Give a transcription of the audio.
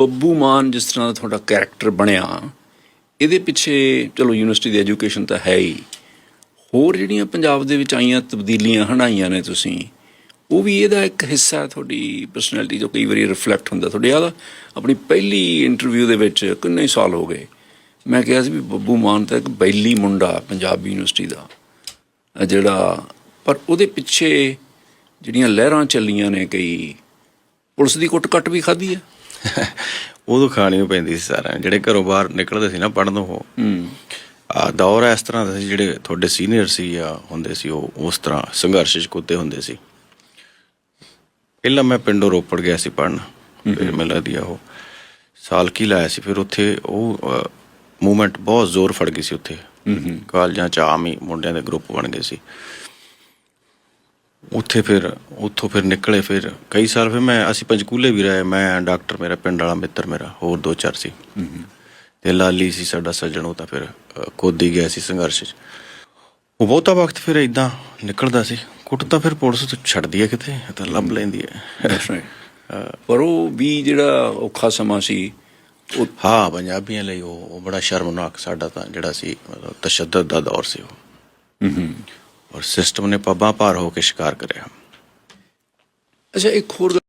ਬੱਬੂ ਮਾਨ ਜਿਸ ਤਰ੍ਹਾਂ ਦਾ ਤੁਹਾਡਾ ਕੈਰੈਕਟਰ ਬਣਿਆ, ਇਹਦੇ ਪਿੱਛੇ ਚਲੋ ਯੂਨੀਵਰਸਿਟੀ ਦੀ ਐਜੂਕੇਸ਼ਨ ਤਾਂ ਹੈ ਹੀ। ਹੋਰ ਜਿਹੜੀਆਂ ਪੰਜਾਬ ਦੇ ਵਿੱਚ ਆਈਆਂ ਤਬਦੀਲੀਆਂ ਹਣਾਈਆਂ ਨੇ ਤੁਸੀਂ, ਉਹ ਵੀ ਇਹਦਾ ਇੱਕ ਹਿੱਸਾ ਤੁਹਾਡੀ ਪਰਸਨੈਲਿਟੀ ਜੋ ਕਈ ਵਾਰੀ ਰਿਫਲੈਕਟ ਹੁੰਦਾ। ਤੁਹਾਡੇ ਯਾਦ ਆਪਣੀ ਪਹਿਲੀ ਇੰਟਰਵਿਊ ਦੇ ਵਿੱਚ ਕਿੰਨੇ ਸਾਲ ਹੋ ਗਏ? ਮੈਂ ਕਿਹਾ ਸੀ ਵੀ ਬੱਬੂ ਮਾਨ ਤਾਂ ਇੱਕ ਬੈਲੀ ਮੁੰਡਾ ਪੰਜਾਬ ਯੂਨੀਵਰਸਿਟੀ ਦਾ, ਜਿਹੜਾ, ਪਰ ਉਹਦੇ ਪਿੱਛੇ ਜਿਹੜੀਆਂ ਲਹਿਰਾਂ ਚੱਲੀਆਂ ਨੇ ਕਈ ਪੁਲਿਸ ਦੀ ਕੁੱਟ ਕੱਟ ਵੀ ਖਾਧੀ ਹੈ ਉਦੋਂ ਖਾਣੀ ਪੈਂਦੀ ਸੀ ਸਾਰਿਆਂ ਨੂੰ। ਜਿਹੜੇ ਘਰੋਂ ਬਾਹਰ ਨਿਕਲਦੇ ਸੀ ਨਾ ਪੜਨ ਉਹ। ਹੂੰ। ਆ ਦੌਰ ਇਸ ਤਰ੍ਹਾਂ ਦਾ ਸੀ ਜਿਹੜੇ ਤੁਹਾਡੇ ਸੀਨੀਅਰ ਸੀ ਜਾਂ ਹੁੰਦੇ ਸੀ ਉਹ ਉਸ ਤਰ੍ਹਾਂ ਸੰਘਰਸ਼ ਚ ਕੁੱਤੇ ਹੁੰਦੇ ਸੀ। ਪਹਿਲਾਂ ਮੈਂ ਪਿੰਡੋਂ ਰੋਪੜ ਗਿਆ ਸੀ ਪੜਨ ਫਿਰ ਮੈਂ ਲੱਗਦੀ ਆ ਉਹ। ਸਾਲ ਕੀ ਲਾਇਆ ਸੀ ਫਿਰ ਉੱਥੇ ਉਹ ਮੂਵਮੈਂਟ ਬਹੁਤ ਜ਼ੋਰ ਫੜ ਗਈ ਸੀ ਉੱਥੇ। ਕਾਲਜਾਂ ਚ ਆਮ ਹੀ ਮੁੰਡਿਆਂ ਦੇ ਗਰੁੱਪ ਬਣ ਗਏ ਸੀ। ਉੱਥੇ ਫਿਰ ਉੱਥੋਂ ਫਿਰ ਨਿਕਲੇ ਫਿਰ ਕਈ ਸਾਲ ਫਿਰ ਮੈਂ ਅਸੀਂ ਪੰਚਕੂਲੇ ਵੀ ਰਹੇ ਮੈਂ ਡਾਕਟਰ ਮੇਰਾ ਪਿੰਡ ਵਾਲਾ ਮਿੱਤਰ ਮੇਰਾ ਹੋਰ ਦੋ ਚਾਰ ਸੀ। ਤੇ ਲਾਲੀ ਸੀ ਸਾਡਾ ਸੱਜਣ ਉਹ ਤਾਂ ਫਿਰ ਕੋਦੀ ਗਿਆ ਸੀ ਸੰਘਰਸ਼ 'ਚ। ਉਹ ਬਹੁਤਾ ਵਕਤ ਫਿਰ ਇਦਾਂ ਨਿਕਲਦਾ ਸੀ। ਕੁੱਟ ਤਾਂ ਫਿਰ ਪੁਲਿਸ ਤੋਂ ਛੱਡਦੀ ਹੈ ਕਿਤੇ ਤਾਂ ਲੱਭ ਲੈਂਦੀ ਹੈ ਪਰ ਉਹ ਵੀ ਜਿਹੜਾ ਔਖਾ ਸਮਾਂ ਸੀ ਉਹ ਹਾਂ ਪੰਜਾਬੀਆਂ ਲਈ ਉਹ ਬੜਾ ਸ਼ਰਮਨਾਕ ਸਾਡਾ ਤਾਂ ਜਿਹੜਾ ਸੀ ਮਤਲਬ ਤਸ਼ੱਦਦ ਦਾ ਦੌਰ ਸੀ ਉਹ। ਔਰ ਸਿਸਟਮ ਨੇ ਪੱਬਾਂ ਭਾਰ ਹੋ ਕੇ ਸ਼ਿਕਾਰ ਕਰਿਆ। ਅੱਛਾ ਇੱਕ ਹੋਰ ਗੱਲ